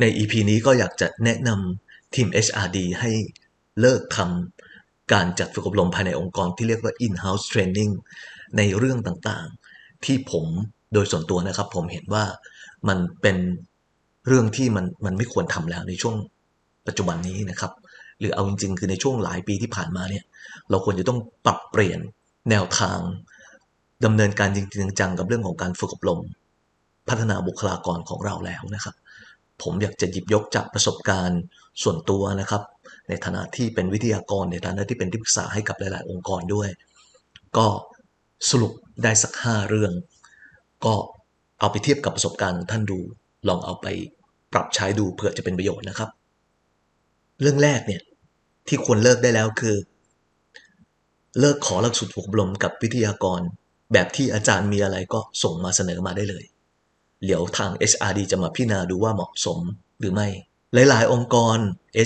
ใน EP นี้ก็อยากจะแนะนำทีม HRD ให้เลิกทำการจัดฝึกอบรมภายในองค์กรที่เรียกว่า in-house training ในเรื่องต่างๆ ที่ผมโดยส่วนตัวนะครับ ผมเห็นว่ามันเป็นเรื่องที่มันมันไม่ควรทำแล้วในช่วงปัจจุบันนี้นะครับ หรือเอาจริง ๆ คือในช่วงหลายปีที่ผ่านมาเนี่ย เราควรจะต้องปรับเปลี่ยนแนวทางดำเนินการจริงๆจังๆกับเรื่องของการฝึกอบรม พัฒนาบุคลากรของเราแล้วนะครับ ผมอยากจะหยิบยกจากประสบการณ์ส่วนตัวนะครับ ในฐานะที่เป็นวิทยากรในฐานะที่เป็นที่ปรึกษาให้กับหลาย ๆ องค์กรด้วย ก็สรุปได้สักห้าเรื่อง ก็เอาไปเทียบกับประสบการณ์ของท่านดู ลองเอาไปปรับใช้ดูเผื่อจะเป็นประโยชน์นะครับ เรื่องแรกเนี่ยที่ควรเลิกได้แล้วคือ เลิกขอหลักสูตรฝึกอบรมกับวิทยากร แบบที่อาจารย์มีอะไรก็ส่งมาเสนอมาได้เลย เดี๋ยวทาง HRD จะมาพิจารณาดูว่าเหมาะสมหรือไม่ หลาย ๆ องค์กร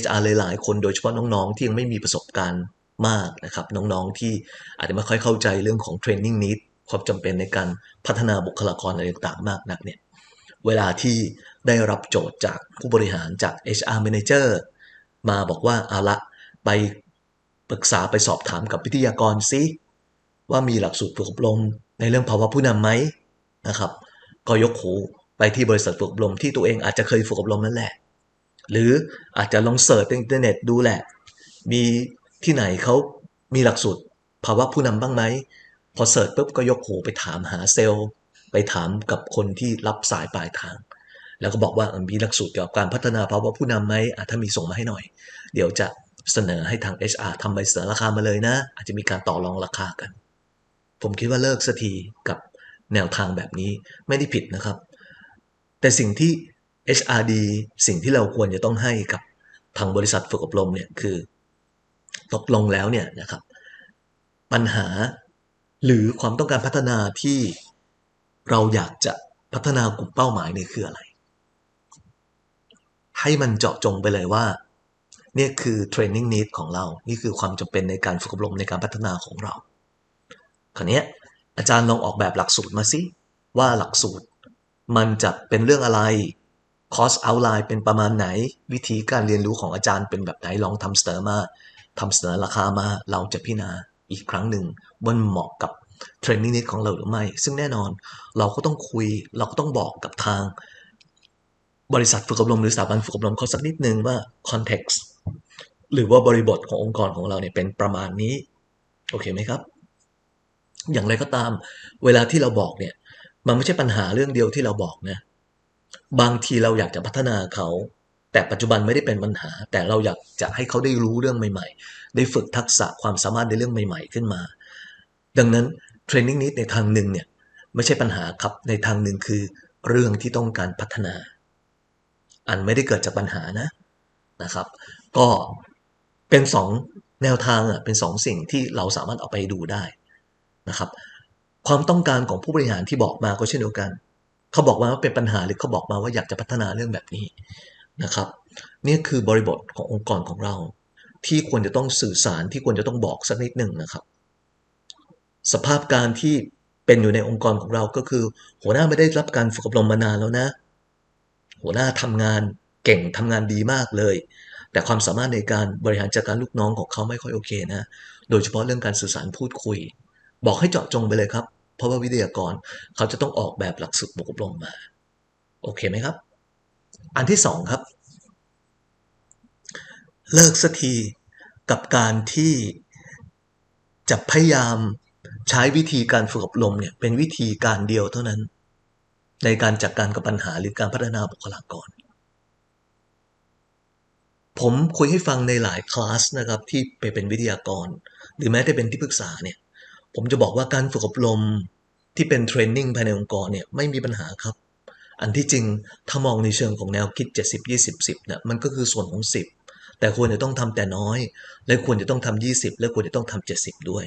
HR หลาย ๆ คนโดยเฉพาะน้อง ๆ ที่ยังไม่มีประสบการณ์มากนะครับ น้อง ๆ ที่อาจจะไม่ค่อยเข้าใจเรื่องของ training need ความจำเป็นในการพัฒนาบุคลากรอะไรต่างๆ มากนักเนี่ย เวลาที่ได้รับโจทย์จากผู้บริหารจาก HR Manager มาบอกว่าเอาละไปปรึกษาไปสอบถามกับวิทยากรซิว่ามีหลักสูตรฝึกอบรมในเรื่องภาวะผู้นำไหมนะครับ ก็ยกหูไปที่บริษัทฝึกอบรมที่ตัวเองอาจจะเคยฝึกอบรมนั่นแหละ หรืออาจจะลองเสิร์ชในอินเทอร์เน็ตดูแหละ มีที่ไหนเขามีหลักสูตรภาวะผู้นำบ้างไหม พอเสิร์ชปุ๊บก็ยกหูไปถามหาเซลล์ ไปถามกับคนที่รับสายปลายทาง แล้วก็บอกว่ามีหลักสูตรเกี่ยวกับการพัฒนาภาวะผู้นำไหมถ้ามีส่งมาให้หน่อย เดี๋ยวจะเสนอให้ทาง HR ทำใบเสนอราคามาเลยนะ อาจจะมีการต่อรองราคากัน ผมคิดว่าเลิกสักทีกับ แนวทางแบบนี้ไม่ได้ผิดนะครับ แต่สิ่งที่ HRD สิ่งที่เราควรจะต้องให้กับทางบริษัทฝึกอบรมเนี่ยคือ ตกลงแล้วเนี่ยนะครับ ปัญหาหรือความต้องการพัฒนาที่เราอยากจะพัฒนากลุ่มเป้าหมายเนี่ยคืออะไร ให้มันเจาะจงไปเลยว่าเนี่ยคือ training need ของเรา นี่คือความจำเป็นในการฝึกอบรมในการพัฒนาของเรา คราวนี้ อาจารย์ลองออกแบบหลักสูตรมาสิว่าหลักสูตร มันจะเป็นเรื่องอะไรคอสเอาไลน์เป็นประมาณไหน วิธีการเรียนรู้ของอาจารย์เป็นแบบไหนลองทำเสนอมาทำเสนอราคามาเราจะพิจารณาอีกครั้งหนึ่งว่าเหมาะกับเทรนนิ่งนิดของเราหรือไม่ ซึ่งแน่นอนเราก็ต้องคุยเราก็ต้องบอกกับทาง บริษัทฝึกอบรมหรือสถาบันฝึกอบรมเขาสักนิดนึงว่า context หรือว่าบริบทขององค์กรของเราเนี่ยเป็นประมาณนี้ โอเคไหมครับ อย่างไรก็ตาม เวลาที่เราบอกเนี่ย มันไม่ใช่ปัญหาเรื่องเดียวที่เราบอกนะ บางทีเราอยากจะพัฒนาเขา แต่ปัจจุบันไม่ได้เป็นปัญหา แต่เราอยากจะให้เขาได้รู้เรื่องใหม่ ๆ ได้ฝึกทักษะความสามารถในเรื่องใหม่ ๆ ขึ้นมา ดังนั้นเทรนนิ่งนี้ในทางหนึ่งเนี่ยไม่ใช่ปัญหาครับในทางหนึ่งคือเรื่องที่ต้องการพัฒนา อันไม่ได้เกิดจากปัญหานะนะครับ ก็เป็นสองแนวทางอะเป็นสองสิ่งที่เราสามารถเอาไปดูได้ นะครับ ความต้องการของผู้บริหารที่บอกมาก็เช่นเดียวกัน เขาบอกมาว่าเป็นปัญหาหรือเขาบอกมาว่าอยากจะพัฒนาเรื่องแบบนี้นะครับ นี่คือบริบทขององค์กรของเรา ที่ควรจะต้องสื่อสารที่ควรจะต้องบอกสักนิดหนึ่งนะครับ สภาพการที่เป็นอยู่ในองค์กรของเราก็คือ หัวหน้าไม่ได้รับการฝึกอบรมมานานแล้วนะ หัวหน้าทำงานเก่งทำงานดีมากเลย แต่ความสามารถในการบริหารจัดการลูกน้องของเขาไม่ค่อยโอเคนะ โดยเฉพาะเรื่องการสื่อสารพูดคุย บอกให้เจาะจงไปเลยครับ เพราะว่าวิทยากรเขาจะต้องออกแบบหลักสูตรอบรมมา โอเคไหมครับ อันที่สองครับ เลิกสักทีกับการที่จะพยายามใช้วิธีการฝึกอบรมเนี่ยเป็นวิธีการเดียวเท่านั้น ในการจัดกการกับปัญหาหรือการพัฒนาบุคลากร ผมคุยให้ฟังในหลายคลาสนะครับที่ไปเป็นวิทยากร หรือแม้แต่เป็นที่ปรึกษาเนี่ย ผมจะบอกว่าการฝึกอบรมที่เป็นเทรนนิ่งภายในองค์กรเนี่ยไม่มีปัญหาครับ อันที่จริงถ้ามองในเชิงของแนวคิด 70 20 10เนี่ยมันก็คือส่วนของ 10 แต่ควรจะต้องทำแต่น้อย และควรจะต้องทำ20 และควรจะต้องทำ70 ด้วย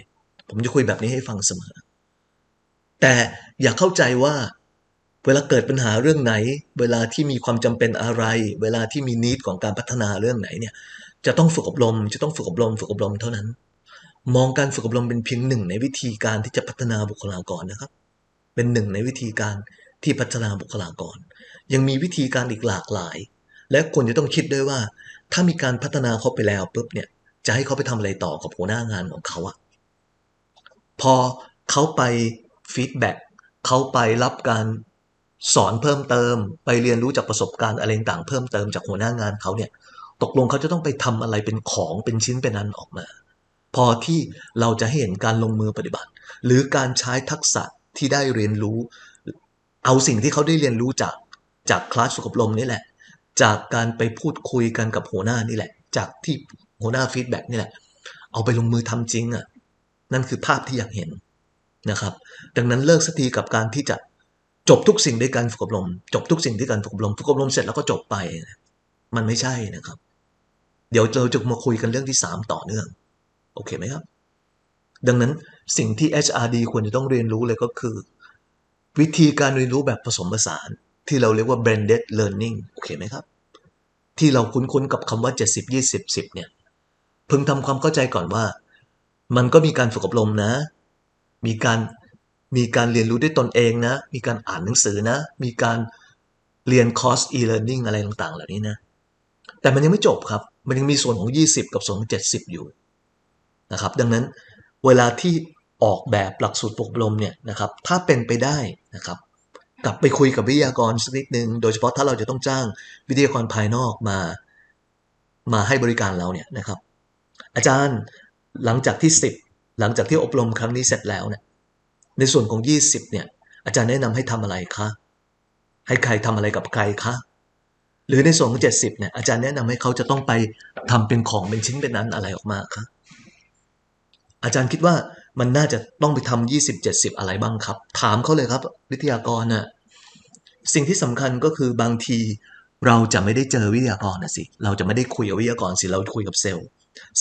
ผมจะคุยแบบนี้ให้ฟังเสมอ แต่อย่าเข้าใจว่าเวลาเกิดปัญหาเรื่องไหน เวลาที่มีความจำเป็นอะไร เวลาที่มีนิดของการพัฒนาเรื่องไหนเนี่ยจะต้องฝึกอบรม จะต้องฝึกอบรม ฝึกอบรมเท่านั้น มองการฝึกอบรมเป็นเพียงหนึ่งในวิธีการที่จะพัฒนาบุคลากรนะครับ เป็นหนึ่งในวิธีการที่พัฒนาบุคลากร ยังมีวิธีการอีกหลากหลาย และควรจะต้องคิดด้วยว่า ถ้ามีการพัฒนาเขาไปแล้วปุ๊บเนี่ยจะให้เขาไปทำอะไรต่อกับหัวหน้างานของเขาอะพอเขาไปฟีดแบ็กเขาไปรับการสอนเพิ่มเติม ไปเรียนรู้จากประสบการณ์อะไรต่างเพิ่มเติมจากหัวหน้างานเขาเนี่ย ตกลงเขาจะต้องไปทำอะไรเป็นของเป็นชิ้นเป็นอันออกมา พอที่เราจะเห็นการลงมือปฏิบัติ หรือการใช้ทักษะที่ได้เรียนรู้ เอาสิ่งที่เขาได้เรียนรู้จากจากคลาสฝึกอบรมนี่แหละ จากการไปพูดคุยกันกับหัวหน้านี่แหละ จากที่หัวหน้าฟีดแบ็กนี่แหละ เอาไปลงมือทำจริงอะ่ะนั่นคือภาพที่อยากเห็นนะครับ ดังนั้นเลิกสักทีกับการที่จะจบทุกสิ่งด้วยการฝึกอบรม จบทุกสิ่งที่การฝึกอบรมฝึกอบรมเสร็จแล้วก็จบไป มันไม่ใช่นะครับ เดี๋ยวเราจะมาคุยกันเรื่องที่ 3 ต่อเนื่อง โอเคไหมครับ ดังนั้นสิ่งที่ HRD ควรจะต้องเรียนรู้เลยก็คือ วิธีการเรียนรู้แบบผสมผสาน ที่เราเรียกว่า blended learning โอเคไหมครับ ที่เราคุ้นๆกับคำว่า 70 20 10 เนี่ยพึงทำความเข้าใจก่อนว่า มันก็มีการฝึกอบรมนะ มีการมีการเรียนรู้ด้วยตนเองนะ มีการอ่านหนังสือนะ มีการเรียนคอร์ส e-learning อะไรต่างๆ เหล่านี้นะ แต่มันยังไม่จบครับ มันยังมีส่วนของ 20 กับส่วนของ 70 อยู่ นะครับ ดังนั้นเวลาที่ออกแบบหลักสูตรปกอบรมเนี่ยนะครับ ถ้าเป็นไปได้นะครับ กลับไปคุยกับวิทยากรสักนิดนึง โดยเฉพาะถ้าเราจะต้องจ้างวิทยากรภายนอกมา มาให้บริการเราเนี่ยนะครับ อาจารย์หลังจากที่ 10 หลังจากที่อบรมครั้งนี้เสร็จแล้วเนี่ย ในส่วนของ 20เนี่ย อาจารย์แนะนำให้ทำอะไรคะ ให้ใครทำอะไรกับใครคะ หรือในส่วนของ 70เนี่ย อาจารย์แนะนำให้เขาจะต้องไปทำเป็นของเป็นชิ้นเป็นนั้นอะไรออกมาคะ อาจารย์คิดว่ามันน่าจะต้องไปทำ20 70อะไรบ้างครับ ถามเขาเลยครับ วิทยากรน่ะสิ่งที่สำคัญก็คือบางทีเราจะไม่ได้เจอวิทยากรนะสิ เราจะไม่ได้คุยกับวิทยากรสิ เราคุยกับเซลล์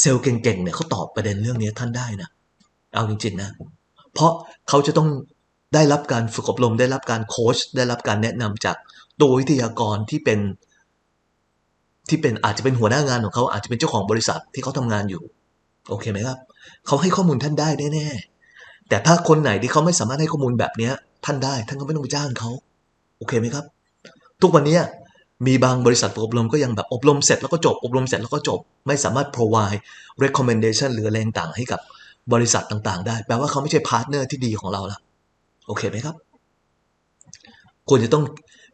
เซลล์เก่งๆเนี่ยเขาตอบประเด็นเรื่องนี้ท่านได้นะ เอาจริงๆนะ เพราะเขาจะต้องได้รับการฝึกอบรม ได้รับการโค้ช ได้รับการแนะนำจากตัววิทยากรที่เป็น ที่เป็นอาจจะเป็นหัวหน้างานของเขาอาจจะเป็นเจ้าของบริษัทที่เขาทำงานอยู่ โอเคไหมครับ เขาให้ข้อมูลท่านได้แน่ๆแต่ถ้าคนไหนที่เขาไม่สามารถให้ข้อมูลแบบนี้ท่านได้ ท่านก็ไม่ต้องไปจ้างเขาโอเคไหมครับ ทุกวันนี้มีบางบริษัทอบรมก็ยังแบบอบรมเสร็จแล้วก็จบ อบรมเสร็จแล้วก็จบ ไม่สามารถ provide recommendation หรืออะไรต่างให้กับบริษัทต่างๆ ได้ แปลว่าเขาไม่ใช่พาร์ทเนอร์ที่ดีของเราละโอเคไหมครับ ควรจะต้อง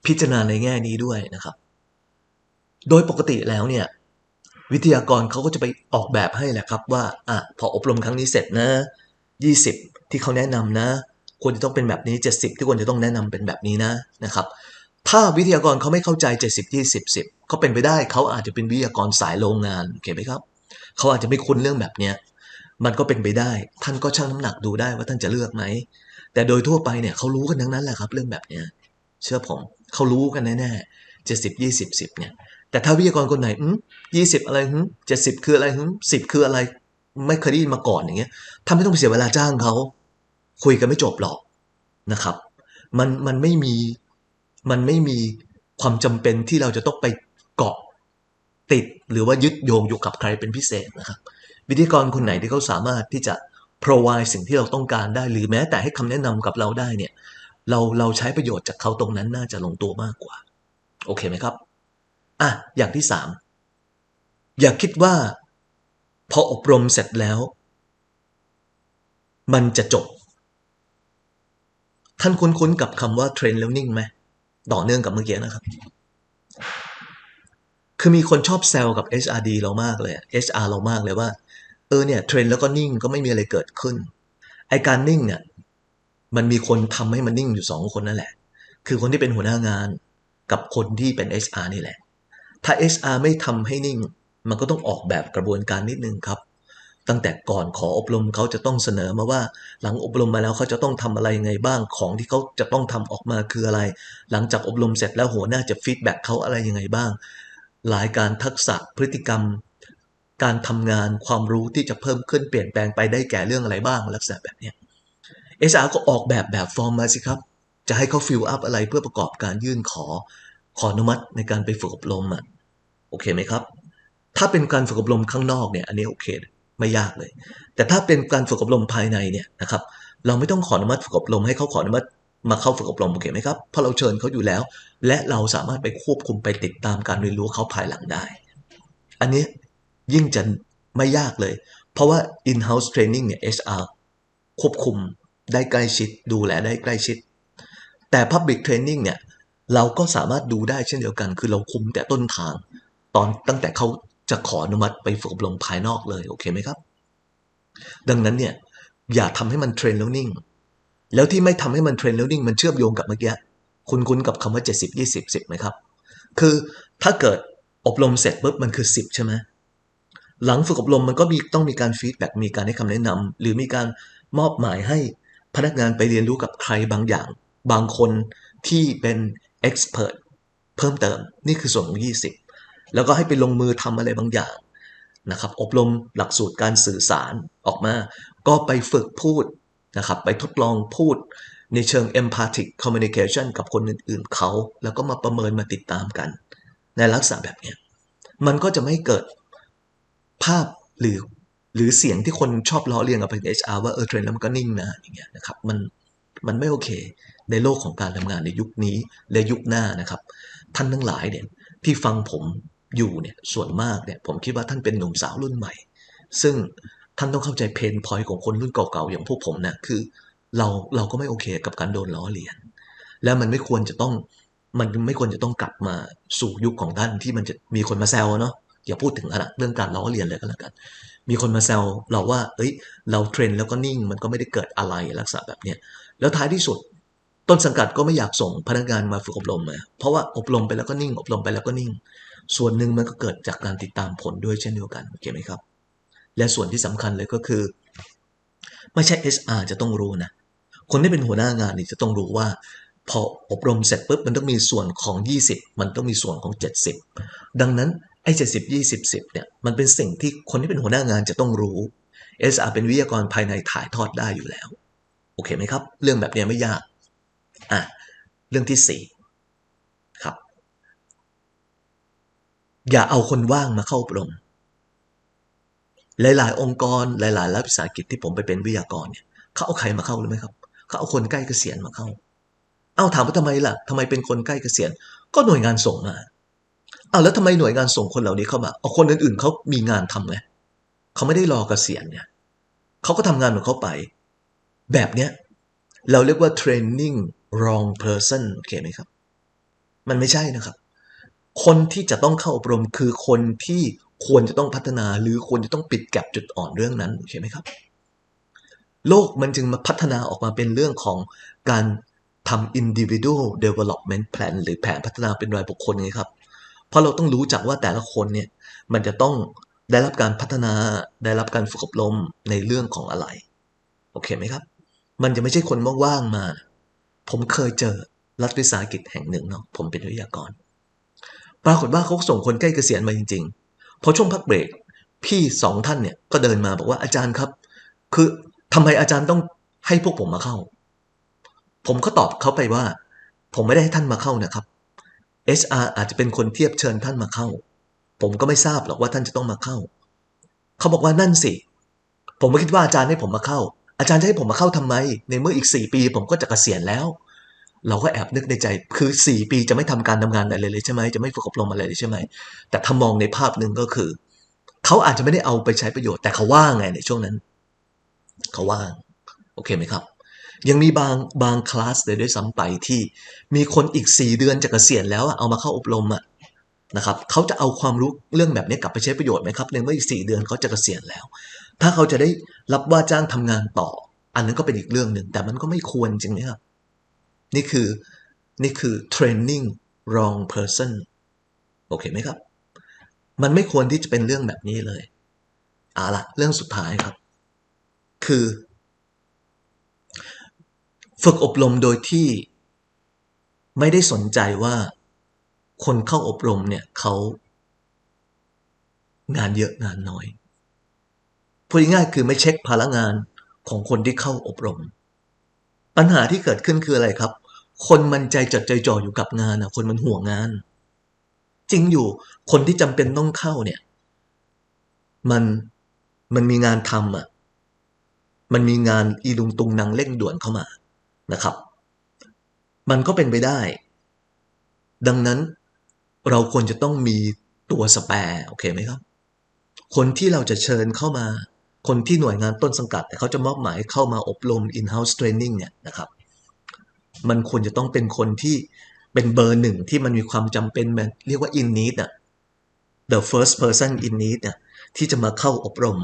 พิจารณาในแง่นี้ด้วยนะครับ โดยปกติแล้วเนี่ย วิทยากรเขาก็จะไปออกแบบให้แหละครับว่าอะพออบรมครั้งนี้เสร็จนะ 20 ที่เขาแนะนำนะ ควรจะต้องเป็นแบบนี้ 70 ที่ควรจะต้องแนะนำเป็นแบบนี้นะนะครับ ถ้าวิทยากรเขาไม่เข้าใจ 70 20 10เขาเป็นไปได้เขาอาจจะเป็นวิทยากรสายโรงงานโอเคไหมครับเขาอาจจะไม่คุ้นเรื่องแบบเนี้ยมันก็เป็นไปได้ ท่านก็ชั่งน้ำหนักดูได้ว่าท่านจะเลือกไหมแต่โดยทั่วไปเนี่ยเขารู้กันทั้งนั้นแหละครับ เรื่องแบบเนี้ยเชื่อผมเขารู้กันแน่ๆเจ็ดสิบยี่สิบสิบเนี่ย แต่ถ้าวิทยากรคนไหนยี่สิบอะไรเจ็ดสิบคืออะไรสิบคืออะไร ไม่เคยได้ยินมาก่อนอย่างเงี้ยทำไม่ต้องเสียเวลาจ้างเขา คุยกันไม่จบหรอกนะครับ มันมันไม่มีมันไม่มีความจำเป็นที่เราจะต้องไปเกาะติด หรือว่ายึดโยงอยู่กับใครเป็นพิเศษนะครับวิทยากรคนไหนที่เขาสามารถที่จะ provide สิ่งที่เราต้องการได้ หรือแม้แต่ให้คำแนะนำกับเราได้เนี่ย เราเราใช้ประโยชน์จากเขาตรงนั้นน่าจะลงตัวมากกว่า โอเคไหมครับ อะอย่างที่สามอย่าคิดว่า พออบรมเสร็จแล้ว มันจะจบ ท่านคุ้นๆกับคำว่า train learning ไหมต่อเนื่องกับเมื่อกี้นะครับ คือมีคนชอบแซวกับ HRD เรามากเลย HR เรามากเลยว่า เออเนี่ยเทรนแล้วก็นิ่งก็ไม่มีอะไรเกิดขึ้น ไอการนิ่งเนี่ยมันมีคนทำให้มันนิ่งอยู่สองคนนั่นแหละ คือคนที่เป็นหัวหน้างานกับคนที่เป็น HR นี่แหละ ถ้า HR ไม่ทำให้นิ่ง มันก็ต้องออกแบบกระบวนการนิดนึงครับ ตั้งแต่ก่อนขออบรมเขาจะต้องเสนอมาว่า หลังอบรมมาแล้วเขาจะต้องทำอะไรยังไงบ้างของที่เขาจะต้องทำออกมาคืออะไร หลังจากอบรมเสร็จแล้วหัวหน้าจะฟีดแบ็กเขาอะไรยังไงบ้าง หลายการทักษะพฤติกรรม การทำงานความรู้ที่จะเพิ่มขึ้นเปลี่ยนแปลงไปได้แก่เรื่องอะไรบ้างลักษณะแบบนี้เอสอาก็ออกแบบแบบฟอร์มมาสิครับ จะให้เขาฟิลอัพอะไรเพื่อประกอบการยื่นขอ ขออนุมัติในการไปฝึกอบรมอะโอเคไหมครับ ถ้าเป็นการฝึกอบรมข้างนอกเนี่ยอันนี้โอเคไม่ยากเลย แต่ถ้าเป็นการฝึกอบรมภายในเนี่ยนะครับ เราไม่ต้องขออนุมัติฝึกอบรมให้เขาขออนุมัติมาเข้าฝึกอบรมโอเคไหมครับเพราะเราเชิญเขาอยู่แล้ว และเราสามารถไปควบคุมไปติดตามการเรียนรู้เขาภายหลังได้ อันนี้ยิ่งจะไม่ยากเลย เพราะว่า in-house training เนี่ย HR ควบคุมได้ใกล้ชิดดูแลได้ใกล้ชิด แต่ Public Training เนี่ย เราก็สามารถดูได้เช่นเดียวกัน คือเราคุมแต่ต้นทาง ตอนตั้งแต่เขาจะขออนุมัติไปฝึกอบรมภายนอกเลยโอเคไหมครับ ดังนั้นเนี่ยอย่าทำให้มันเทรนแล้วนิ่ง แล้วที่ไม่ทำให้มันเทรนแล้วนิ่งมันเชื่อมโยงกับเมื่อกี้คุณคุ้นกับคำว่า 70 20 10ไหมครับ คือถ้าเกิดอบรมเสร็จปุ๊บมันคือ 10 ใช่ไหมหลังฝึกอบรมมันก็มีต้องมีการฟีดแบ็กมีการให้คำแนะนำหรือมีการมอบหมายให้พนักงานไปเรียนรู้กับใครบางอย่าง บางคนที่เป็น เอ็กซ์เพรสเพิ่มเติมนี่คือส่วนของ 20 แล้วก็ให้ไปลงมือทำอะไรบางอย่างนะครับอบรมหลักสูตรการสื่อสารออกมา ก็ไปฝึกพูดนะครับไปทดลองพูดในเชิง empathic communication กับคนอื่นๆเขา แล้วก็มาประเมินมาติดตามกัน ในลักษณะแบบนี้ มันก็จะไม่เกิดภาพหรือหรือเสียงที่คนชอบล้อเลียนกับเป็น HR ว่าเออเทรนแล้วมันก็นิ่งนะอย่างเงี้ยนะครับมัน มันไม่โอเค ในโลกของการทำงานในยุคนี้และยุคหน้านะครับ ท่านทั้งหลายเนี่ยที่ฟังผมอยู่เนี่ยส่วนมากเนี่ยผมคิดว่าท่านเป็นหนุ่มสาวรุ่นใหม่ ซึ่งท่านต้องเข้าใจเพนพอยของคนรุ่นเก่าๆอย่างพวกผมนะคือเราเราก็ไม่โอเคกับการโดนล้อเลียน แล้วมันไม่ควรจะต้องมันไม่ควรจะต้องกลับมาสู่ยุคของท่านที่มันจะมีคนมาแซวเนาะอย่าพูดถึงขนาดเรื่องการล้อเลียนเลยก็แล้วกัน มีคนมาแซวเราว่า เอ้ย เราเทรนแล้วก็นิ่งมันก็ไม่ได้เกิดอะไรลักษณะแบบเนี้ย แล้วท้ายที่สุด ต้นสังกัดก็ไม่อยากส่งพนักงานมาฝึกอบรมมาเพราะว่าอบรมไปแล้วก็นิ่ง อบรมไปแล้วก็นิ่ง ส่วนหนึ่งมันก็เกิดจากการติดตามผลด้วยเช่นเดียวกันโอเคไหมครับ และส่วนที่สำคัญเลยก็คือ ไม่ใช่ HR จะต้องรู้นะคนที่เป็นหัวหน้างานนี่จะต้องรู้ว่า พออบรมเสร็จปุ๊บมันต้องมีส่วนของ 20 มันต้องมีส่วนของ 70 ดังนั้นไอ้70 20 10เนี่ยมันเป็นสิ่งที่คนที่เป็นหัวหน้างานจะต้องรู้ SR เป็นวิทยากรภายในถ่ายทอดได้อยู่แล้ว โอเคไหมครับ เรื่องแบบนี้ไม่ยากอะเรื่องที่4ครับ อย่าเอาคนว่างมาเข้าอบรม หลาย ๆ องค์กรหลายๆรัฐวิสาหกิจที่ผมไปเป็นวิทยากรเนี่ยเขาเอาใครมาเข้ารู้ไหมครับเขาเอาคนใกล้เกษียณมาเข้า เอาถามว่าทำไมล่ะทำไมเป็นคนใกล้เกษียณ ก็หน่วยงานส่งมาเอาแล้วทำไมหน่วยงานส่งคนเหล่านี้เข้ามาเอาคนอื่นๆเขามีงานทำไงเขาไม่ได้รอเกษียณเนี่ยเขาก็ทำงานของเขาไป แบบเนี้ยเราเรียกว่า training wrong person โอเคไหมครับ มันไม่ใช่นะครับ คนที่จะต้องเข้าอบรมคือคนที่ควรจะต้องพัฒนาหรือควรจะต้องปิดแก็บจุดอ่อนเรื่องนั้นโอเคไหมครับ โลกมันจึงมาพัฒนาออกมาเป็นเรื่องของการทำ individual development plan หรือแผนพัฒนาเป็นรายบุคคลไงครับ เพราะเราต้องรู้จักว่าแต่ละคนเนี่ยมันจะต้องได้รับการพัฒนาได้รับการฝึกอบรมในเรื่องของอะไร โอเคไหมครับ มันจะไม่ใช่คนว่างๆมา ผมเคยเจอรัฐวิสาหกิจแห่งหนึ่งเนาะผมเป็นวิทยากร ปรากฏว่าเขาส่งคนใกล้เกษียณมาจริงๆพอช่วงพักเบรกพี่สองท่านเนี่ยก็เดินมาบอกว่าอาจารย์ครับ คือทำไมอาจารย์ต้องให้พวกผมมาเข้า ผมก็ตอบเขาไปว่า ผมไม่ได้ให้ท่านมาเข้านะครับ HR อาจจะเป็นคนเทียบเชิญท่านมาเข้า ผมก็ไม่ทราบหรอกว่าท่านจะต้องมาเข้า เขาบอกว่านั่นสิ ผมไม่คิดว่าอาจารย์ให้ผมมาเข้า อาจารย์จะให้ผมมาเข้าทำไม ในเมื่ออีกสี่ปี ผมก็จะเกษียณแล้ว เราก็แอบนึกในใจคือสี่ปีจะไม่ทำการทำงานอะไรเลยใช่ไหมจะไม่ฝึกอบรมอะไรเลยใช่ไหมแต่ถ้ามองในภาพหนึ่งก็คือ เขาอาจจะไม่ได้เอาไปใช้ประโยชน์แต่เขาว่างไงในช่วงนั้น เขาว่าง โอเคไหมครับ ยังมีบางบางคลาสเลยด้วยซ้ำไปที่มีคนอีก 4 เดือนจะเกษียณแล้วเอามาเข้าอบรมอะ นะครับเขาจะเอาความรู้เรื่องแบบนี้กลับไปใช้ประโยชน์ไหมครับในเมื่ออีก4เดือนเขาจะเกษียณแล้ว ถ้าเขาจะได้รับว่าจ้างทำงานต่อ อันนั้นก็เป็นอีกเรื่องหนึ่งแต่มันก็ไม่ควรจริงไหมครับนี่คือนี่คือ training wrong person โอเคไหมครับ มันไม่ควรที่จะเป็นเรื่องแบบนี้เลยเอาละเรื่องสุดท้ายครับ คือ ฝึกอบรมโดยที่ไม่ได้สนใจว่า คนเข้าอบรมเนี่ยเขางานเยอะงานน้อยพูดง่ายคือไม่เช็คพลังงานของคนที่เข้าอบรม ปัญหาที่เกิดขึ้นคืออะไรครับ คนมันใจจดใจจ่ออยู่กับงานอะคนมันห่วงงาน จริงอยู่คนที่จำเป็นต้องเข้าเนี่ย มันมันมีงานทำอะมันมีงานอีลุงตุงนางเร่งด่วนเข้ามานะครับ มันก็เป็นไปได้ ดังนั้น เราควรจะต้องมีตัวสแปร์โอเคไหมครับ คนที่เราจะเชิญเข้ามา คนที่หน่วยงานต้นสังกัด แต่เขาจะมอบหมายเข้ามาอบรม in-house training เนี่ยนะครับมันควรจะต้องเป็นคนที่เป็นเบอร์หนึ่งที่มันมีความจำเป็นเรียกว่า in need อะ the first person in need เนี่ยที่จะมาเข้าอบรม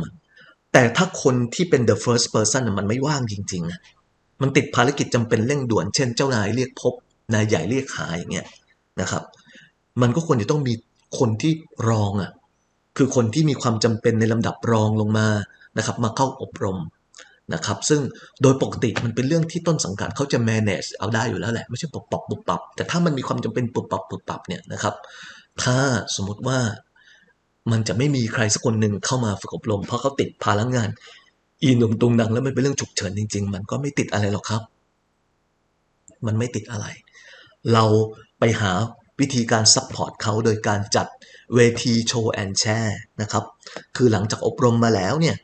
แต่ถ้าคนที่เป็น the first person อะมันไม่ว่างจริงๆอะมันติดภารกิจจำเป็นเร่งด่วน เช่นเจ้านายเรียกพบ นายใหญ่เรียกหาอย่างเงี้ยนะครับ มันก็ควรจะต้องมีคนที่รองอะคือคนที่มีความจำเป็นในลำดับรองลงมานะครับมาเข้าอบรมนะครับซึ่งโดยปกติมันเป็นเรื่องที่ต้นสังกัดเขาจะ manage เอาได้อยู่แล้วแหละ ไม่ใช่ปรับปรับปุบปรับ แต่ถ้ามันมีความจำเป็นปุบปรับปุบปรับเนี่ยนะครับถ้าสมมติว่ามันจะไม่มีใครสักคนหนึ่งเข้ามาฝึกอบรม เพราะเขาติดภาระงาน อีนุ่มตุงดังแล้วมันเป็นเรื่องฉุกเฉินจริง ๆ มันก็ไม่ติดอะไรหรอกครับ มันไม่ติดอะไร เราไปหา วิธีการซัพพอร์ตเขาโดยการจัดเวทีโชว์แอนแชร์นะครับ คือหลังจากอบรมมาแล้วเนี่ย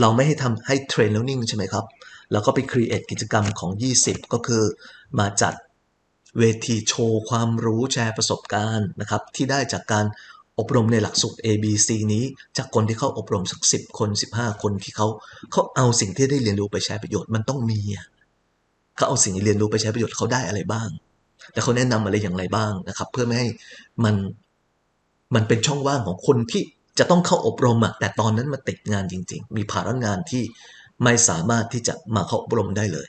เราไม่ให้ทำให้เทรนแล้วนิ่งใช่ไหมครับ แล้วก็ไปครีเอทกิจกรรมของ 20 ก็คือมาจัดเวทีโชว์ความรู้แชร์ประสบการณ์นะครับ ที่ได้จากการอบรมในหลักสูตร ABC นี้ จากคนที่เข้าอบรมสัก 10 คน 15 คนที่เขาเขาเอาสิ่งที่ได้เรียนรู้ไปใช้ประโยชน์มันต้องมีเขาเอาสิ่งที่เรียนรู้ไปใช้ประโยชน์เขาได้อะไรบ้าง และเขาแนะนำอะไรอย่างไรบ้างนะครับ เพื่อไม่ให้มันมันเป็นช่องว่างของคนที่จะต้องเข้าอบรมอะแต่ตอนนั้นมาติดงานจริง ๆ มีภาระงานที่ไม่สามารถที่จะมาเข้าอบรมได้เลย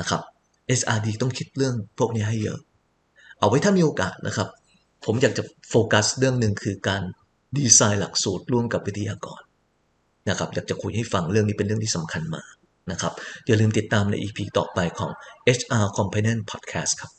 นะครับ SRD ต้องคิดเรื่องพวกนี้ให้เยอะ เอาไว้ถ้ามีโอกาสนะครับ ผมอยากจะโฟกัสเรื่องหนึ่งคือการดีไซน์หลักสูตรร่วมกับวิทยากรนะครับอยากจะคุยให้ฟังเรื่องนี้เป็นเรื่องที่สำคัญมากนะครับอย่าลืมติดตามใน EP ต่อไปของ HR Component Podcast ครับ